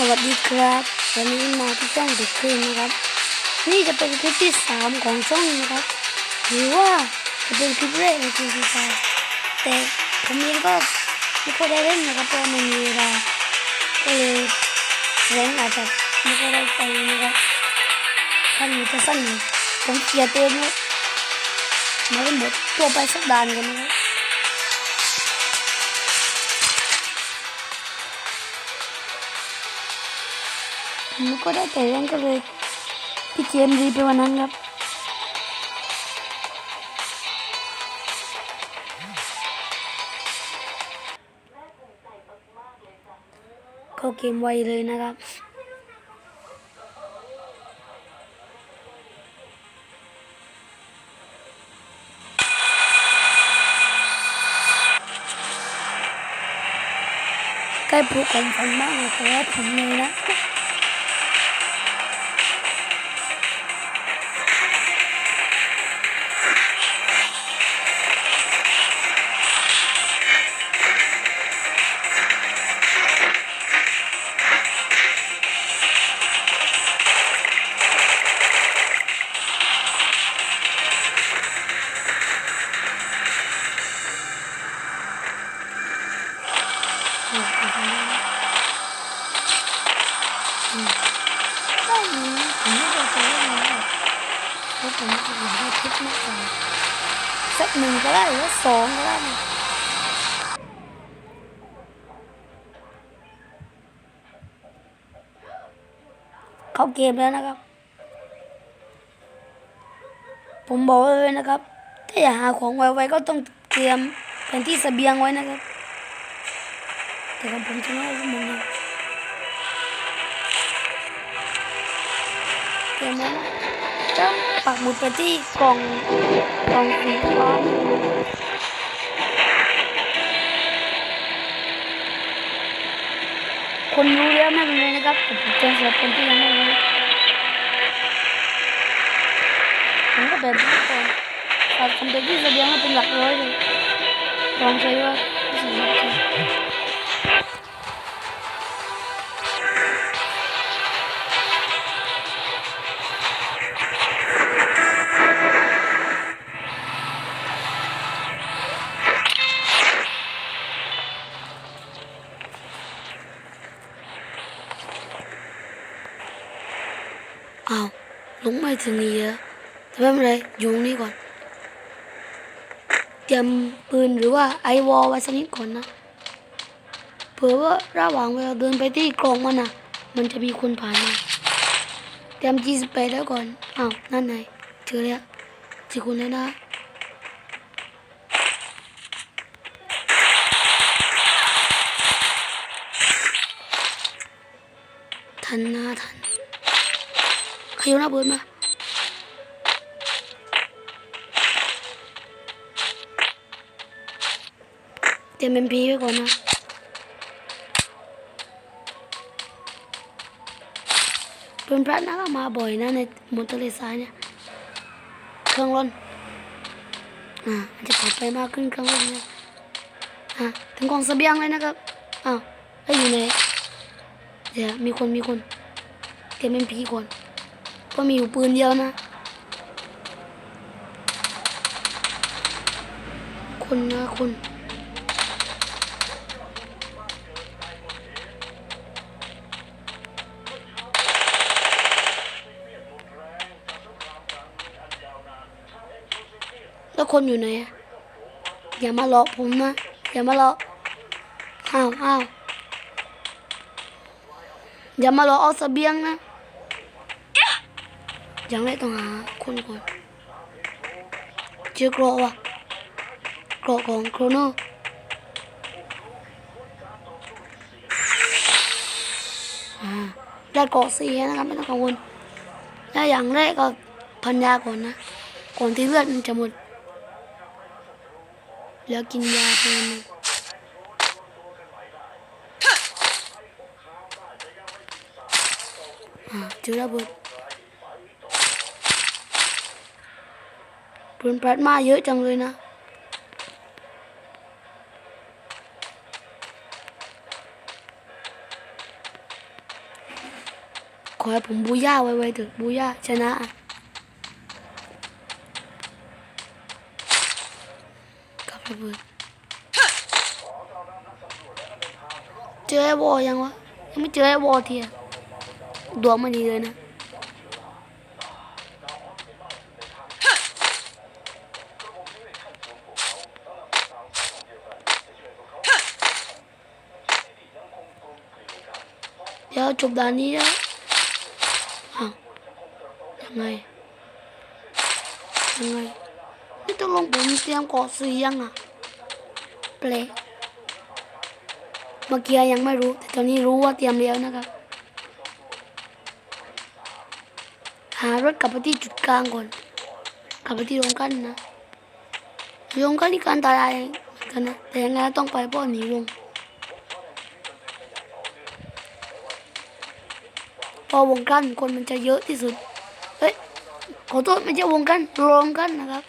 สวัสดีครับวันนี้มาที่ช่องเด็กคืนนะครับ นี่จะเป็นคลิปที่สามของช่องนะครับหรือว่าจะเป็นคลิปแรกในทีวีไแต่ผมเองก็ไม่ค่อยได้เล่นนะครับเพราะไม่มีเวลาก็เลยแรงอาจจะไม่ค่อยได้ไปนะครับถ้ามีจะสั้นผมเกียดตัวนี้มาเล่นบทตัวไปสักดานกันนะครับ ผมก็ได้แต่ยังก็เลย พี่เจมส์รีไปวันนั้นครับเข้าเกมไวเลยนะครับใกล้ผูกของฝันมากเลยขอให้ผมเลยนะ ผมอยากได้คลิปมากกว่าสักหนึ่งก็ได้หรือสองก็ได้เข้าเกมแล้วนะครับ ผมบอกไว้เลยนะครับ ถ้าอยากหาของไวๆก็ต้องเตรียมแผนที่เสบียงไว้นะครับแต่ของผมจะไม่ให้มันเลยเตรียมไว้นะ ปักหมุดไปที่กล่องกล่องสีฟ้าคนรู้แล้วไม่เป็นะครับแต่ผมเตือนสำหรับคนที่ยังไม่รู้ผมก็แบบนี้ก่อนตัดคำเตือนที่เสบียงให้เป็นหลักร้อยเลยลองใช้ว่าไม่สา ลงไม่ถึงนี่แล้วแต่ไม่เป็นไรอยู่ตรงนี้ก่อน เตรียมปืนหรือว่าไอวอลไว้สักนิดก่อนนะเผื่อว่าระหว่างเวลาเดินไปที่กล่องมันอะมันจะมีคนผ่านมาเตรียม G18 แล้วก่อนอ้าวนั่นไงเจอแล้วเจอคนแล้วนะทันนะทัน ใครอยู่หน้าเบิร์ดมาเตรียมเป็นพีไว้ก่อนนะเป็นพระนักมาบ่อยนะในหมดทะเลทรายเนี่ย เครื่องร้อนอ่ามันจะปลอดภัยมากขึ้นเครื่องร้อนเนี่ยอ่าถึงกองเสบียงเลยนะครับ อ้าวแล้อยู่ไหนเดี๋ยวมีคนมีคนเตรียมเป็นพีก่อน เพราะมีอยู่ปืนเดียวนะคุณนะคุณแล้วคนอยู่ไหนอะอย่ามาหลอกผมนะ อย่ามาหลอกอ้าวอ้าวอย่ามาหลอกเอาเสบียงนะ ยังไม่ต้องหาคนก่อนเจอเกราะว่ะเกราะของโครโนได้เกาะสี่แล้วนะครับไม่ต้องกังวลแล้วอย่างแรกก็พันยาก่อนนะ ก่อนที่เลือดมันจะหมด แล้วกินยาเพิ่มงอ่าเจอระเบิด ปืนพลาสมาเยอะจังเลยนะเอให้ผมบูย่าไวๆเถอะบูย่าชนะอะกับระเบิดเจอไอ้วอยังวะ ยังไม่เจอไอ้วอทีอะดวงไม่ดีเลยนะ เดี๋ยว จบด่านนี้แล้วอ้าวยังไง ยังไงนี่ต้องลงผมเตรียมเกาะสียังอะแปลกเมื่อกี้ยังไม่รู้ แต่ตอนนี้รู้ว่าเตรียมแล้วนะครับ หารถกลับไปที่จุดกลางก่อนกลับไปที่โรงกันนะโรงกันนี่การตายกันนะ แต่ยังไงต้องไปเพราะหนีวง พอวงกันคนมันจะเยอะที่สุด เฮ้ย ขอโทษไม่ใช่วงกันรวมกันนะครับ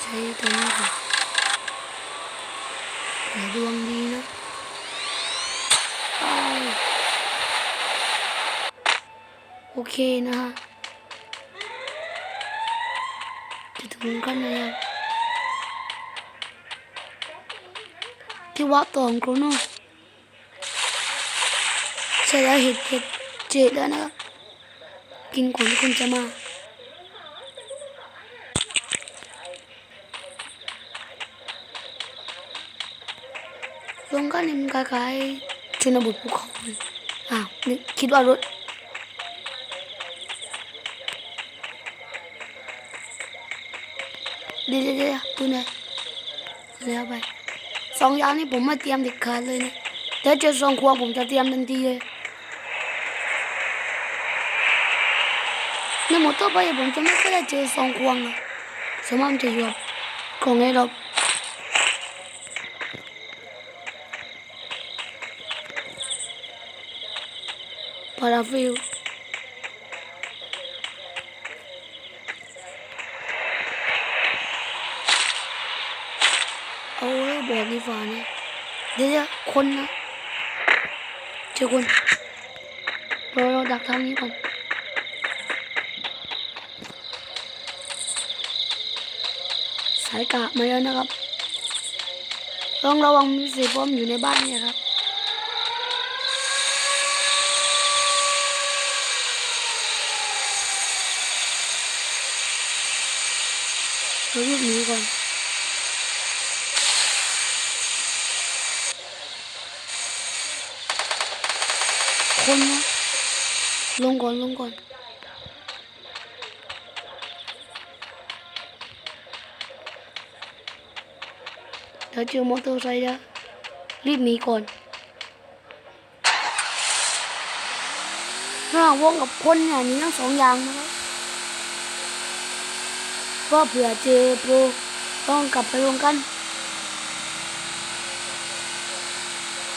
ใช้ตัวนี้ค่ะแต่ดวงดีนะโอเคนะฮะจะถึงกันแล้วที่วัดตองโครโน ใช่แล้วเห็ดเห็ดเจ็ดแล้วนะครับกินก่อนที่คุณจะมาลงกันนี่มันคล้ายๆชนบทภูเขาเลยอ้าวนี่คิดว่ารถเดี๋ยวเดี๋ยวเดี๋ยวดูหน่อยเลี้ยวไปสองอย่างนี้ผมมาเตรียมเด็ดขาดเลยนะถ้าเจอสองควงผมจะเตรียมทันทีเลย ในหมดตัวไปผมจะไม่ค่อยได้เจอสองควงอะสมมติจะอยู่กับของไอ้เราพาราฟิลเอาไว้บอกดีฟ้าเนี่ยเดี๋ยวคนนะเจอคนเราเราดักทางนี้ก่อนายกะมาแล้วนะครับต้องระวังมีเสียบอมอยู่ในบ้านเนี่ยครับเรารีบหนีก่อนคนนะลงก่อนลงก่อน เดี๋ยวเจอมอเตอร์ไซค์แล้วรีบหนีก่อนระหว่างวงกับคนเนี่ยนีทั้งสองอย่างนะครับก็เผื่อเจอโปรต้องกลับไปรวมกัน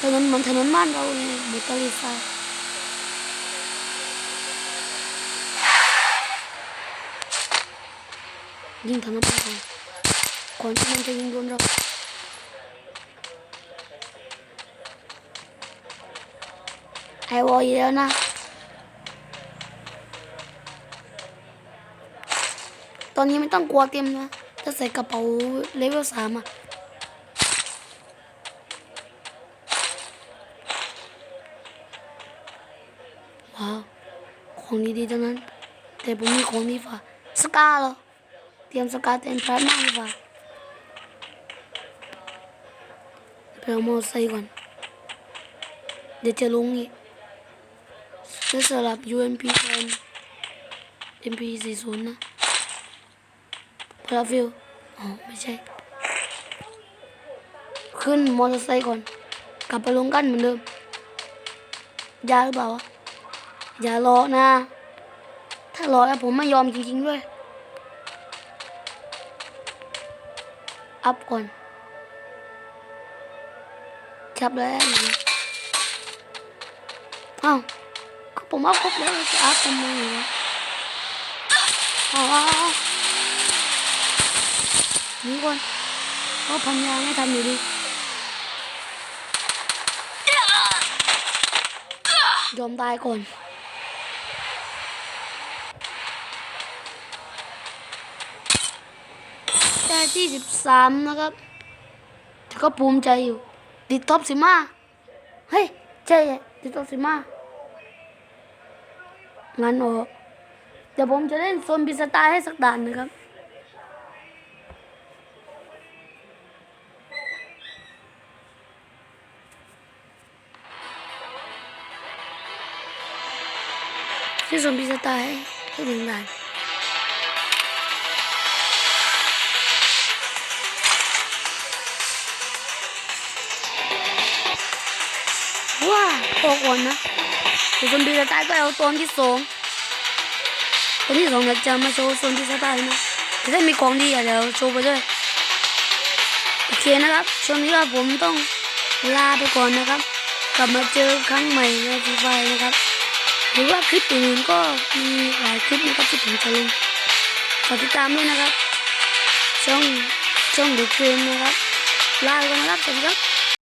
ถนนเหมือนถนนบ้านเราเลยบุตรีไฟยิงถนนไปก่อนก่อนที่มันจะยิงโดนเรา ไอวอลยู่แล้วนะ ตอนนี้ไม่ต้องกลัวเต็มนะ ถ้าใส่กระเป๋าเลเวลสามอะว้าว ของดีๆทั้งนั้น แต่ผมมีของดีฝ่าสกาเหรอ เตรียมสกาเต็มพร้อมมากดีฝ่าไปเอามอเร์ไซค์ก่อน เดี๋ยวจะลงอีก จะสลับ UMP แทน MP 40นะพาราฟิลอ๋อ ไม่ใช่ ขึ้นมอเตอร์ไซค์ก่อน กลับไปลงกันเหมือนเดิม ยาหรือเปล่าวะ อย่ารอนะ ถ้ารอแล้วผมไม่ยอมจริงๆด้วย อัพก่อน จับแล้วอ้าวก็ ผมเอาครบแล้วจะอัพทำไมวะอ๋อนี่ก่อนเขาพันยางให้ทันอยู่ดียอมตายก่อนได้ที่สิบสามนะครับแต่ก็ภูมิใจอยู่ติดท็อปสิมาเฮ้ยใช่ติดท็อปสิมา งั้นออกเดี๋ยวผมจะเล่นโซนพิสตล์ให้สักด่านนะครับ ที่โซนพิสตล์ให้หนึ่งด่านว้าโอ้ก่อนนะ เดี๋ยวโซนพิสไตล์ก็เอาตอนที่สองตอนที่สองเราจะมาโชว์โซนพิสไตล์นะจะได้มีของดีอะเดี๋ยวโชว์ไปด้วยโอเคนะครับช่วงนี้ว่าผมต้องลาไปก่อนนะครับ กลับมาเจอครั้งใหม่ในฟีไฟนะครับ หรือว่าคลิปอื่นก็มีหลายคลิปนะครับที่ผมจะลงฝากติดตามด้วยนะครับ ช่องช่องดอะเกมนะครับลาไปก่อนนะครับสวัสดีครับ